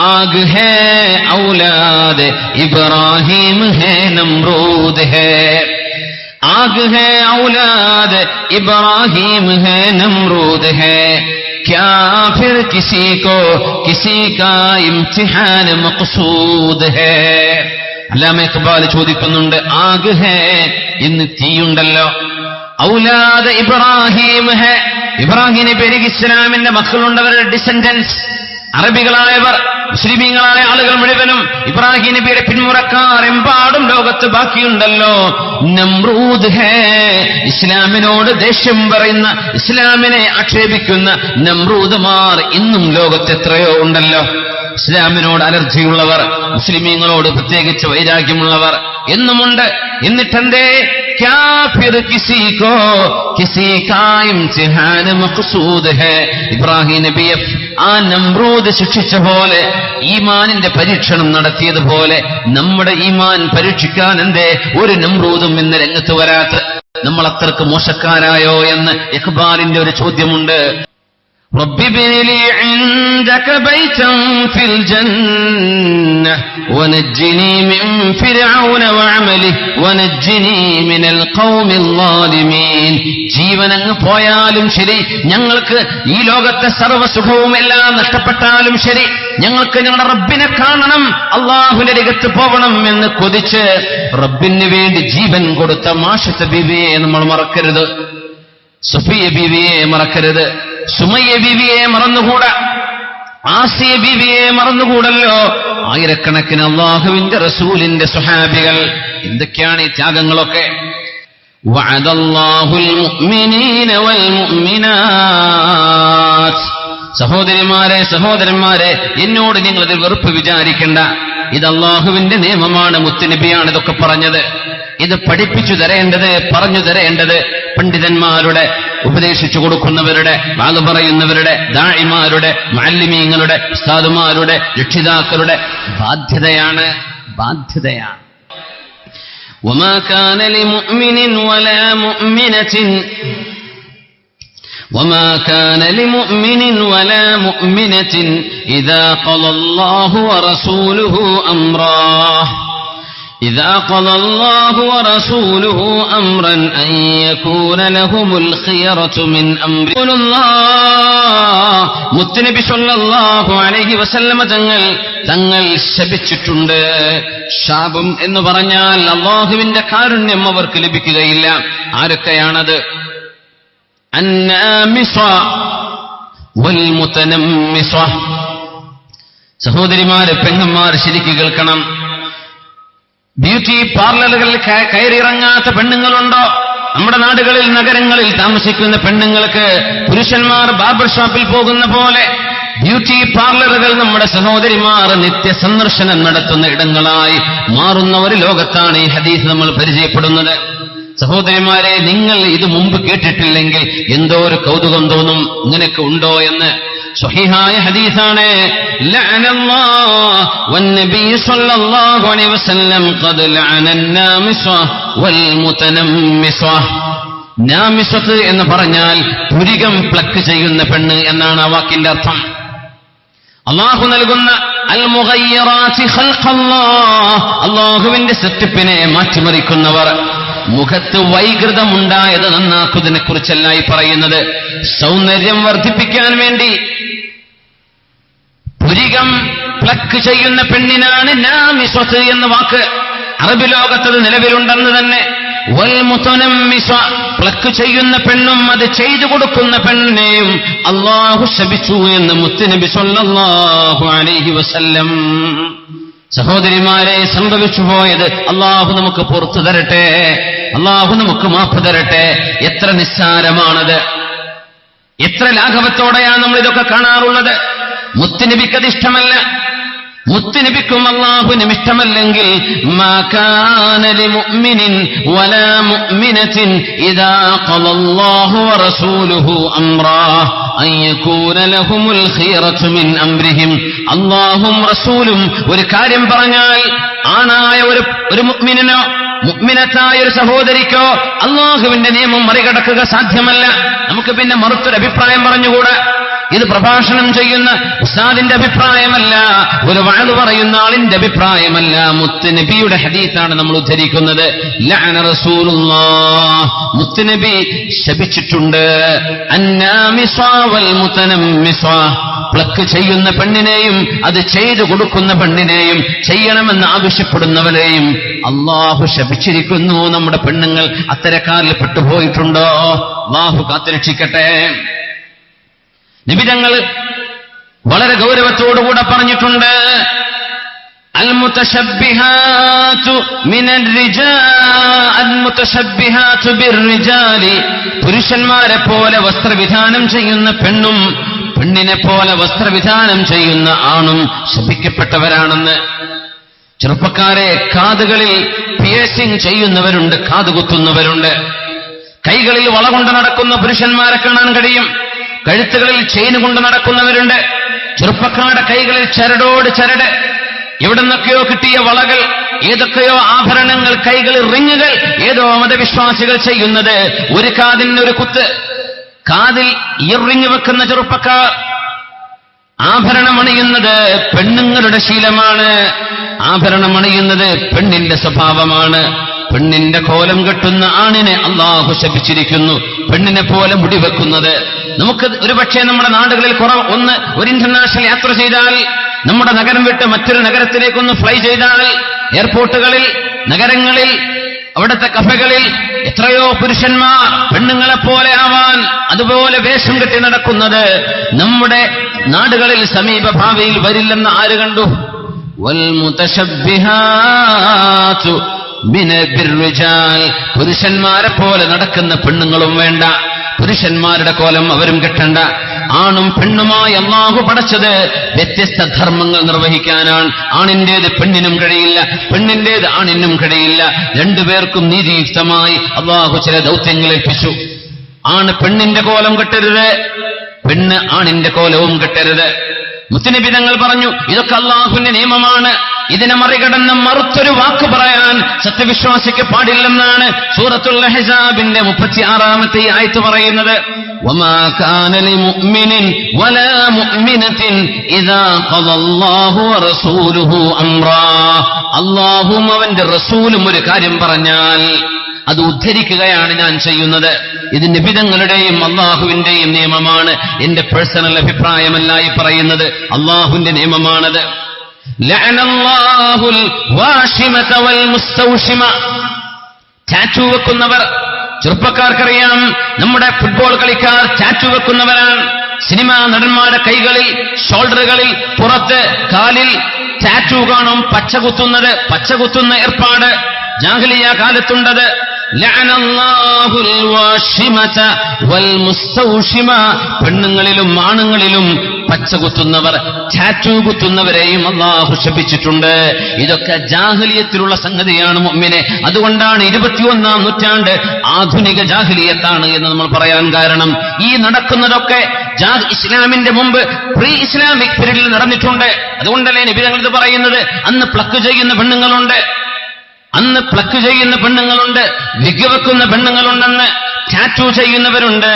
आग है औलाद इब्राहिम है नमरूद है आग है औलाद इब्राहिम है नमरूद है क्या फिर किसी को किसी का इम्तिहान मकसूद है അല്ലാമ ഇക്ബാൽ ചോദിക്കുന്നുണ്ട് ആഗ് ഹേ ഇന്ന് തീയുണ്ടല്ലോ ഔലാദ് ഇബ്രാഹിം ഹേ ഇബ്രാഹിം നബി അലൈഹി ഇസ്ലാമിന്റെ മക്കളുണ്ടവരുടെ ഡിസെൻഡൻസ് അറബികളായവർ മുസ്ലിമീങ്ങളായ ആളുകൾ മുഴുവനും. ഇബ്രാഹിം നബിയുടെ പിന്മുറക്കാർ എമ്പാടും ലോകത്ത് ബാക്കിയുണ്ടല്ലോ. നമ്രൂദ് ഹേ ഇസ്ലാമിനോട് ദേഷ്യം പറയുന്ന ഇസ്ലാമിനെ ആക്ഷേപിക്കുന്ന നമ്രൂദ്മാർ ഇന്നും ലോകത്ത് എത്രയോ ഉണ്ടല്ലോ. ഇസ്ലാമിനോട് അലർജിയുള്ളവർ മുസ്ലിമീങ്ങളോട് പ്രത്യേകിച്ച് വൈരാഗ്യമുള്ളവർ എന്നുമുണ്ട്. എന്നിട്ടെന്തേ? ഇബ്രാഹിം നബിയെ ആ നമ്രൂദ് ശിക്ഷിച്ച പോലെ ഈമാനിന്റെ പരീക്ഷണം നടത്തിയതുപോലെ നമ്മുടെ ഈമാൻ പരീക്ഷിക്കാൻ എന്തേ ഒരു നമ്രൂദും ഇന്ന് രംഗത്ത് വരാത്ത നമ്മൾ അത്രയ്ക്ക് മോശക്കാരായോ എന്ന് ഇഖ്ബാലിന്റെ ഒരു ചോദ്യമുണ്ട്. رب ابن لي عندك بيتا في الجنة ونجني من فرعون وعمله ونجني من القوم الظالمين ജീവൻ അങ്ങ് പോയാലും ശരി ഞങ്ങൾക്ക് ഈ ലോകത്തെ സർവ്വസുഖവും എല്ലാം നഷ്ടപ്പെട്ടാലും ശരി ഞങ്ങൾക്ക് ഞങ്ങളുടെ റബ്ബിനെ കാണണം അള്ളാഹുവിന്റെ രംഗത്ത് പോകണം എന്ന് കൊതിച്ച് റബ്ബിന് വേണ്ടി ജീവൻ കൊടുത്ത മാഷത്തെ ബിബിയെ നമ്മൾ മറക്കരുത് സുഫിയ ബീവിയെ മറക്കരുത് സുമയ്യ ബീവിയെ മറന്നുകൂടാ ആസിയ ബീവിയെ മറന്നുകൂടല്ലോ ആയിരക്കണക്കിന് അള്ളാഹുവിന്റെ റസൂലിന്റെ സുഹാബികൾ എന്തൊക്കെയാണ് ഈ ത്യാഗങ്ങളൊക്കെ وعد الله المؤمنين والمؤمنات സഹോദരിമാരെ സഹോദരന്മാരെ എന്നോട് നിങ്ങൾ ഇതിൽ വെറുപ്പ് വിചാരിക്കണ്ട ഇത് അള്ളാഹുവിന്റെ നിയമമാണ് മുത്തുനബിയാണ് ഇതൊക്കെ പറഞ്ഞത് ഇത് പഠിപ്പിച്ചു തരേണ്ടത് പറഞ്ഞു തരേണ്ടത് പണ്ഡിതന്മാരുടെ ഉപദേശിച്ചു കൊടുക്കുന്നവരുടെ വാത് പറയുന്നവരുടെ ദാഴിമാരുടെ മാലിന്യങ്ങളുടെ ഉസ്താദുമാരുടെ രക്ഷിതാക്കളുടെ ബാധ്യതയാണ് ബാധ്യതയാണ് وما كان لمؤمن ولا مؤمنة وما كان لمؤمن ولا مؤمنة إذا قضى الله ورسوله أمرا إذا قضى الله ورسوله أمرا أن يكون لهم الخيرة من أمر الله മുത്തുനബി സല്ലല്ലാഹു അലൈഹി വസല്ലമ തങ്ങൾ തങ്ങൾ ശപിച്ചിട്ടുണ്ട് ശാപം എന്ന് പറഞ്ഞാൽ അള്ളാഹുവിന്റെ കാരുണ്യം അവർക്ക് ലഭിക്കുകയില്ല ആരൊക്കെയാണത് അന്നാമിസ വൽമുതനമ്മിസ സഹോദരിമാര് പെങ്ങന്മാർ ശരിക്ക് കേൾക്കണം ബ്യൂട്ടി പാർലറുകളിൽ കയറിയിറങ്ങാത്ത പെണ്ണുങ്ങളുണ്ടോ? നമ്മുടെ നാടുകളിൽ നഗരങ്ങളിൽ താമസിക്കുന്ന പെണ്ണുങ്ങൾക്ക് പുരുഷന്മാർ ബാർബർ ഷോപ്പിൽ പോകുന്ന പോലെ ബ്യൂട്ടി പാർലറുകൾ നമ്മുടെ സഹോദരിമാർ നിത്യ സന്ദർശനം നടത്തുന്ന ഇടങ്ങളായി മാറുന്ന ഒരു ലോകത്താണ് ഈ ഹദീസ് നമ്മൾ പരിചയപ്പെടുന്നത്. സഹോദരിമാരെ നിങ്ങൾ ഇത് മുമ്പ് കേട്ടിട്ടില്ലെങ്കിൽ എന്തോ ഒരു കൗതുകം തോന്നും. ഇങ്ങനെയൊക്കെ ഉണ്ടോ എന്ന് സ്വഹിഹായ ഹദീസാണ് എന്ന് പറഞ്ഞാൽ പുരികം പ്ലക്ക് ചെയ്യുന്ന പെണ്ണ് എന്നാണ് ആ വാക്കിന്റെ അർത്ഥം. അള്ളാഹു നൽകുന്ന അള്ളാഹുവിന്റെ സെറ്റപ്പിനെ മാറ്റിമറിക്കുന്നവർ. മുഖത്ത് വൈകൃതമുണ്ടായത് നന്നാക്കുന്നതിനെ കുറിച്ചല്ല ഈ പറയുന്നത്. സൗന്ദര്യം വർദ്ധിപ്പിക്കാൻ വേണ്ടി പുരികം പ്ലക്ക് ചെയ്യുന്ന പെണ്ണിനാണ് നാമിസ്വത്ത് എന്ന വാക്ക് അറബി ലോകത്തത് നിലവിലുണ്ടെന്ന് തന്നെ. വൽമുതനമ്മിസ, പ്ലക്ക് ചെയ്യുന്ന പെണ്ണും അത് ചെയ്തു കൊടുക്കുന്ന പെണ്ണിനെയും അള്ളാഹു ശപിച്ചു എന്ന് മുത്തുനബി സല്ലല്ലാഹു അലൈഹി വസല്ലം. സഹോദരിമാരെ സംഭവിച്ചു പോയത് അള്ളാഹു നമുക്ക് പുറത്തു തരട്ടെ. അള്ളാഹു നമുക്ക് മാപ്പ് തരട്ടെ. എത്ര നിസ്സാരമാണത്. എത്ര ലാഘവത്തോടെയാണ് നമ്മൾ ഇതൊക്കെ കാണാറുള്ളത്. മുത്തുനബിക്കത് ഇഷ്ടമല്ല മുത്തുനബിക്കും അള്ളാഹുനും ഇഷ്ടമല്ലെങ്കിൽ അള്ളാഹും റസൂലും ഒരു കാര്യം പറഞ്ഞാൽ ആണായ ഒരു ഒരു മുഗ്മിനോ മുഗ്മിനത്തായ ഒരു സഹോദരിക്കോ അള്ളാഹുവിന്റെ നിയമം മറികടക്കുക സാധ്യമല്ല. നമുക്ക് പിന്നെ മറുത്തൊരു അഭിപ്രായം പറഞ്ഞുകൂടാ? ഇത് പ്രഭാഷണം ചെയ്യുന്ന ഉസ്താദിന്റെ അഭിപ്രായമല്ല ഒരു വാഴ് പറയുന്ന ആളിന്റെ അഭിപ്രായമല്ല. മുത്ത് നബിയുടെ ഹദീത്താണ് നമ്മൾ ഉദ്ധരിക്കുന്നത്. ലഅന നബി ശപിച്ചിട്ടുണ്ട്. പ്ലക്ക് ചെയ്യുന്ന പെണ്ണിനെയും അത് ചെയ്തു കൊടുക്കുന്ന പെണ്ണിനെയും ചെയ്യണമെന്ന് ആവശ്യപ്പെടുന്നവരെയും അള്ളാഹു ശപിച്ചിരിക്കുന്നു. നമ്മുടെ പെണ്ണുങ്ങൾ അത്തരക്കാരിൽ പെട്ടുപോയിട്ടുണ്ടോ? അള്ളാഹു കാത്തുരക്ഷിക്കട്ടെ. നിബിതങ്ങൾ വളരെ ഗൗരവത്തോടുകൂടെ പറഞ്ഞിട്ടുണ്ട്. പുരുഷന്മാരെ പോലെ വസ്ത്രവിധാനം ചെയ്യുന്ന പെണ്ണും പെണ്ണിനെ പോലെ വസ്ത്രവിധാനം ചെയ്യുന്ന ആണും ശപിക്കപ്പെട്ടവരാണെന്ന്. ചെറുപ്പക്കാരെ കാതുകളിൽ പിയേഴ്സിംഗ് ചെയ്യുന്നവരുണ്ട് കാതുകുത്തുന്നവരുണ്ട്. കൈകളിൽ വളകൊണ്ട് നടക്കുന്ന പുരുഷന്മാരെ കാണാൻ കഴിയും. കഴുത്തുകളിൽ ചെയിൻ കൊണ്ട് നടക്കുന്നവരുണ്ട്. ചെറുപ്പക്കാരുടെ കൈകളിൽ ചരടോട് ചരട്. എവിടെ നിന്നൊക്കെയോ കിട്ടിയ വളകൾ ഏതൊക്കെയോ ആഭരണങ്ങൾ കൈകളിൽ റിങ്ങുകൾ ഏതോ മതവിശ്വാസികൾ ചെയ്യുന്നത് ഒരു കാതിന് ഒരു കുത്ത്. കാതിൽ ഇറിഞ്ഞു വെക്കുന്ന ചെറുപ്പക്കാർ. ആഭരണമണിയുന്നത് പെണ്ണുങ്ങളുടെ ശീലമാണ്. ആഭരണമണിയുന്നത് പെണ്ണിന്റെ സ്വഭാവമാണ്. പെണ്ണിന്റെ കോലം കെട്ടുന്ന ആണിനെ അള്ളാഹു ശപിച്ചിരിക്കുന്നു. പെണ്ണിനെ പോലെ മുടിവെക്കുന്നത് നമുക്ക് ഒരുപക്ഷെ നമ്മുടെ നാടുകളിൽ കുറവ് ഒന്ന് ഒരു ഇന്റർനാഷണൽ യാത്ര ചെയ്താൽ നമ്മുടെ നഗരം വിട്ട് മറ്റൊരു നഗരത്തിലേക്കൊന്ന് ഫ്ലൈ ചെയ്താൽ എയർപോർട്ടുകളിൽ നഗരങ്ങളിൽ അവിടുത്തെ കഫകളിൽ എത്രയോ പുരുഷന്മാർ പെണ്ണുങ്ങളെ പോലെ ആവാൻ അതുപോലെ വേഷം കെട്ടി നടക്കുന്നത് നമ്മുടെ നാടുകളിൽ സമീപ ഭാവിയിൽ വരില്ലെന്ന് ആര് കണ്ടു. പുരുഷന്മാരെ പോലെ നടക്കുന്ന പെണ്ണുങ്ങളും വേണ്ട പുരുഷന്മാരുടെ കോലം അവരും കെട്ടണ്ട. ആണും പെണ്ണുമായി അള്ളാഹു പടച്ചത് വ്യത്യസ്ത ധർമ്മങ്ങൾ നിർവഹിക്കാനാണ്. ആണിന്റേത് പെണ്ണിനും കഴിയില്ല പെണ്ണിന്റേത് ആണിനും കഴിയില്ല. രണ്ടുപേർക്കും നീതിയുക്തമായി അള്ളാഹു ചില ദൗത്യങ്ങൾ ഏൽപ്പിച്ചു. ആണ് പെണ്ണിന്റെ കോലം കെട്ടരുത് പെണ്ണ് ആണിന്റെ കോലവും കെട്ടരുത്. മുത്തനബി തങ്ങൾ പറഞ്ഞു ഇതൊക്കെ അള്ളാഹുവിന്റെ നിയമമാണ് ഇതിനെ മറികടന്ന് മറുത്തൊരു വാക്ക് പറയാൻ സത്യവിശ്വാസിക്ക് പാടില്ലെന്നാണ് സൂറത്തുൽ ഹെസാബിന്റെ മുപ്പത്തി ആറാമത്തെ ആയത്ത് പറയുന്നത് وما كان لمؤمن ولا مؤمنة إذا قضى الله ورسوله أمرا അള്ളാഹും അവന്റെ റസൂലും ഒരു കാര്യം പറഞ്ഞാൽ അത് ഉദ്ധരിക്കുകയാണ് ഞാൻ ചെയ്യുന്നത് ഇത് നിബിതങ്ങളുടെയും അള്ളാഹുവിന്റെയും നിയമമാണ്. എന്റെ പേഴ്സണൽ അഭിപ്രായമല്ല ഈ പറയുന്നത് അള്ളാഹുവിന്റെ നിയമമാണത്. ടാറ്റു വെക്കുന്നവർ ചെറുപ്പക്കാർക്കറിയാം നമ്മുടെ ഫുട്ബോൾ കളിക്കാർ ടാറ്റു വെക്കുന്നവരാണ്. സിനിമാ നടന്മാരുടെ കൈകളിൽ ഷോൾഡറുകളിൽ പുറത്ത് കാലിൽ ടാറ്റു കാണും. പച്ച കുത്തുന്നത് പച്ച കുത്തുന്ന ഏർപ്പാട്. ജാഹലിയ കാലത്തുണ്ടത് ലഅനല്ലാഹുൽ പെണ്ണുങ്ങളിലും ആണുങ്ങളിലും പച്ച കുത്തുന്നവർ ടാറ്റു കുത്തുന്നവരെയും അള്ളാഹു ശപിച്ചിട്ടുണ്ട്. ഇതൊക്കെ ജാഹലിയത്തിലുള്ള സംഗതിയാണ് മൊമ്മിനെ അതുകൊണ്ടാണ് ഇരുപത്തിയൊന്നാം നൂറ്റാണ്ട് ആധുനിക ജാഹലിയത്താണ് എന്ന് നമ്മൾ പറയാൻ കാരണം. ഈ നടക്കുന്നതൊക്കെ ഇസ്ലാമിന്റെ മുമ്പ് പ്രീ ഇസ്ലാമിക് പീരീഡിൽ നടന്നിട്ടുണ്ട്. അതുകൊണ്ടല്ലേ നിബിധങ്ങൾ ഇത് പറയുന്നത്? അന്ന് പ്ലക്ക് ചെയ്യുന്ന പെണ്ണുങ്ങളുണ്ട്. അന്ന് പ്ലക്ക് ചെയ്യുന്ന പെണ്ണുങ്ങളുണ്ട്. വിഗവെക്കുന്ന പെണ്ണുങ്ങളുണ്ടെന്ന്. ടാറ്റു ചെയ്യുന്നവരുണ്ട്.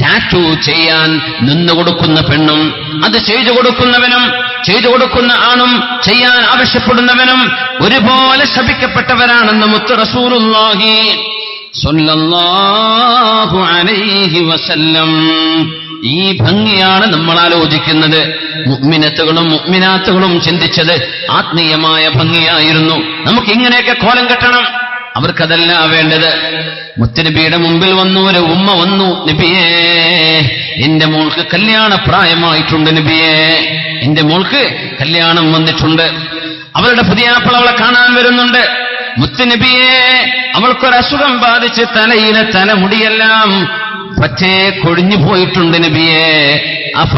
ടാറ്റു ചെയ്യാൻ നിന്നു കൊടുക്കുന്ന പെണ്ണും അത് ചെയ്തു കൊടുക്കുന്നവനും ചെയ്തു കൊടുക്കുന്ന ആണും ചെയ്യാൻ ആവശ്യപ്പെടുന്നവനും ഒരുപോലെ ശപിക്കപ്പെട്ടവരാണെന്ന് മുത്ത് റസൂലുള്ളാഹി സ്വല്ലല്ലാഹു അലൈഹി വസല്ലം. ഈ ഭംഗിയാണ് നമ്മൾ ആലോചിക്കുന്നത്. മുഗ്മിനത്തുകളും മുഗ്മിനാത്തുകളും ചിന്തിച്ചത് ആത്മീയമായ ഭംഗിയായിരുന്നു. നമുക്ക് ഇങ്ങനെയൊക്കെ കോലം കെട്ടണം. അവർക്കതല്ല വേണ്ടത്. മുത്തനബിയുടെ മുമ്പിൽ വന്നു ഒരു ഉമ്മ വന്നു നബിയേ എന്റെ മോൾക്ക് കല്യാണ പ്രായമായിട്ടുണ്ട് നബിയേ. എന്റെ മോൾക്ക് കല്യാണം വന്നിട്ടുണ്ട്. അവളുടെ പുതിയ അവളെ കാണാൻ വരുന്നുണ്ട്. മുത്തുനബിയെ അവൾക്കൊരസുഖം ബാധിച്ച് തലയിലെ തലമുടിയെല്ലാം പറ്റേ കൊഴിഞ്ഞു പോയിട്ടുണ്ട് നബിയെ. അഫ.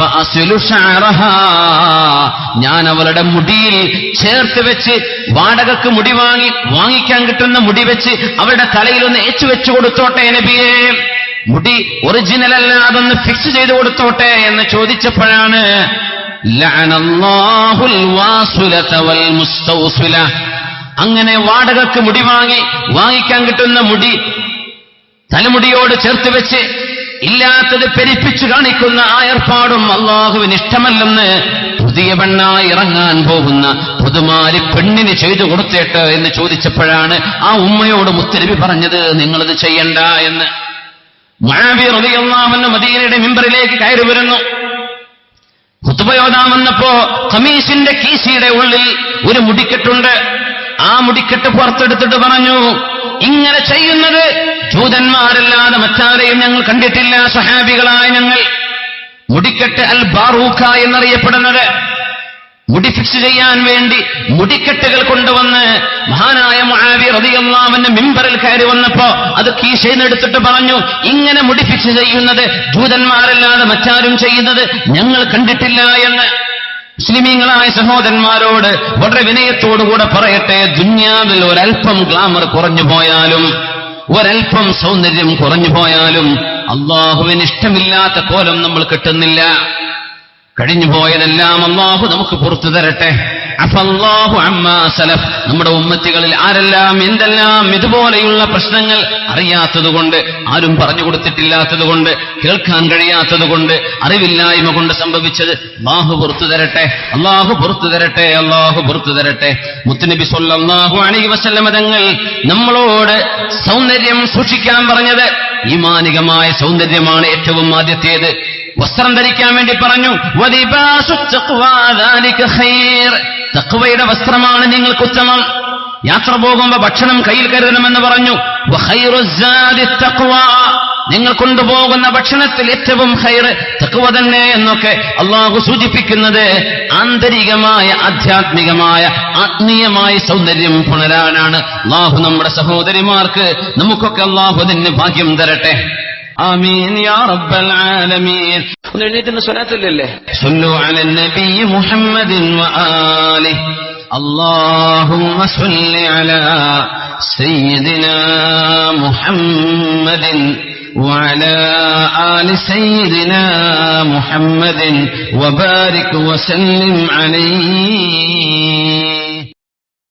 ഞാൻ അവളുടെ മുടിയിൽ ചേർത്ത് വെച്ച് വാടകക്ക് മുടി വാങ്ങി വാങ്ങിക്കാൻ കിട്ടുന്ന മുടി വെച്ച് അവളുടെ തലയിൽ ഒന്ന് ഏച്ചു വെച്ചു കൊടുത്തോട്ടെ നബിയെ. മുടി ഒറിജിനൽ അല്ല അതൊന്ന് ഫിക്സ് ചെയ്ത് കൊടുത്തോട്ടെ എന്ന് ചോദിച്ചപ്പോഴാണ് അങ്ങനെ വാടകക്ക് മുടി വാങ്ങി വാങ്ങിക്കാൻ കിട്ടുന്ന മുടി തലമുടിയോട് ചേർത്ത് വെച്ച് ഇല്ലാത്തത് പെരിപ്പിച്ചു കാണിക്കുന്ന ആ ഏർപ്പാടും അള്ളാഹുവിന് ഇഷ്ടമല്ലെന്ന് പുതിയ പെണ്ണായി ഇറങ്ങാൻ പോകുന്ന പുതുമാരി പെണ്ണിന് ചെയ്തു കൊടുത്തേട്ട് എന്ന് ചോദിച്ചപ്പോഴാണ് ആ ഉമ്മയോട് മുത്തരവി പറഞ്ഞത് നിങ്ങളിത് ചെയ്യണ്ട എന്ന്. അൻഹു മദീനയുടെ മിമ്പറിലേക്ക് കയറി വരുന്നു. കുത്തുബയോദാമെന്നപ്പോ കമീസിന്റെ കീശിയുടെ ഉള്ളിൽ ഒരു മുടിക്കെട്ടുണ്ട്. ആ മുടിക്കെട്ട് പുറത്തെടുത്തിട്ട് പറഞ്ഞു ഇങ്ങനെ ചെയ്യുന്നത് ജൂതന്മാരല്ലാതെ മറ്റാരെയും ഞങ്ങൾ കണ്ടിട്ടില്ല. സഹാബികളായ ഞങ്ങൾ. മുടിക്കെട്ട് അൽ ബാറൂഖ എന്നറിയപ്പെടുന്നത്. മുടി ഫിക്സ് ചെയ്യാൻ വേണ്ടി മുടിക്കെട്ടുകൾ കൊണ്ടുവന്ന് മഹാനായ മഹാവി റളിയല്ലാഹുവിന്റെ മിമ്പറിൽ കയറി വന്നപ്പോ അത് കീശയിന്നെടുത്തിട്ട് പറഞ്ഞു ഇങ്ങനെ മുടി ഫിക്സ് ചെയ്യുന്നത് ജൂതന്മാരല്ലാതെ മറ്റാരും ചെയ്യുന്നത് ഞങ്ങൾ കണ്ടിട്ടില്ല എന്ന്. മുസ്ലിമീങ്ങളായ സഹോദരന്മാരോട് വളരെ വിനയത്തോടുകൂടെ പറയട്ടെ ദുന്യാവിൽ ഒരൽപ്പം ഗ്ലാമർ കുറഞ്ഞു പോയാലും ഒരൽപ്പം സൗന്ദര്യം കുറഞ്ഞു പോയാലും അള്ളാഹുവിന് ഇഷ്ടമില്ലാത്ത കോലം നമ്മൾ കിട്ടുന്നില്ല. കഴിഞ്ഞു പോയതെല്ലാം അള്ളാഹു നമുക്ക് പുറത്തു തരട്ടെ. അമ്മാ സലഫ്. നമ്മുടെ ഉമ്മത്തികളിൽ ആരെല്ലാം എന്തെല്ലാം ഇതുപോലെയുള്ള പ്രശ്നങ്ങൾ അറിയാത്തതുകൊണ്ട് ആരും പറഞ്ഞു കൊടുത്തിട്ടില്ലാത്തതുകൊണ്ട് കേൾക്കാൻ കഴിയാത്തതുകൊണ്ട് അറിവില്ലായ്മ കൊണ്ട് സംഭവിച്ചത് അള്ളാഹു പുറത്തു തരട്ടെ അള്ളാഹു പുറത്തു തരട്ടെ അള്ളാഹു പുറത്തു തരട്ടെ. മുത്തുനബി സൊല്ലാഹു അലൈഹി വസല്ലമ തങ്ങൾ നമ്മളോട് സൗന്ദര്യം സൂക്ഷിക്കാൻ പറഞ്ഞത് ഈമാനികമായ സൗന്ദര്യമാണ് ഏറ്റവും ആദ്യത്തേത്. വസ്ത്രം ധരിക്കാൻ വേണ്ടി പറഞ്ഞു. തഖ്വയുടെ വസ്ത്രമാണ് നിങ്ങൾക്ക് ഉത്തമം. യാത്ര പോകുമ്പോ ഭക്ഷണം കയ്യിൽ കരുതണമെന്ന് പറഞ്ഞു. നിങ്ങൾ കൊണ്ടുപോകുന്ന ഭക്ഷണത്തിൽ ഏറ്റവും ഹൈറ് തഖ്വ തന്നെ എന്നൊക്കെ അള്ളാഹു സൂചിപ്പിക്കുന്നത് ആന്തരികമായ ആധ്യാത്മികമായ ആത്മീയമായ സൗന്ദര്യം പുണരാനാണ്. അള്ളാഹു നമ്മുടെ സഹോദരിമാർക്ക് നമുക്കൊക്കെ അള്ളാഹു അതിന് ഭാഗ്യം തരട്ടെ. ആമീൻ യാ റബ്ബൽ ആലമീൻ ഒന്ന് എഴുന്നേറ്റ് സ്വലാത്തില്ലല്ലേ صلوا على النبي محمد وآله اللهم صل على سيدنا محمد وعلى آل سيدنا محمد وبارك وسلم عليه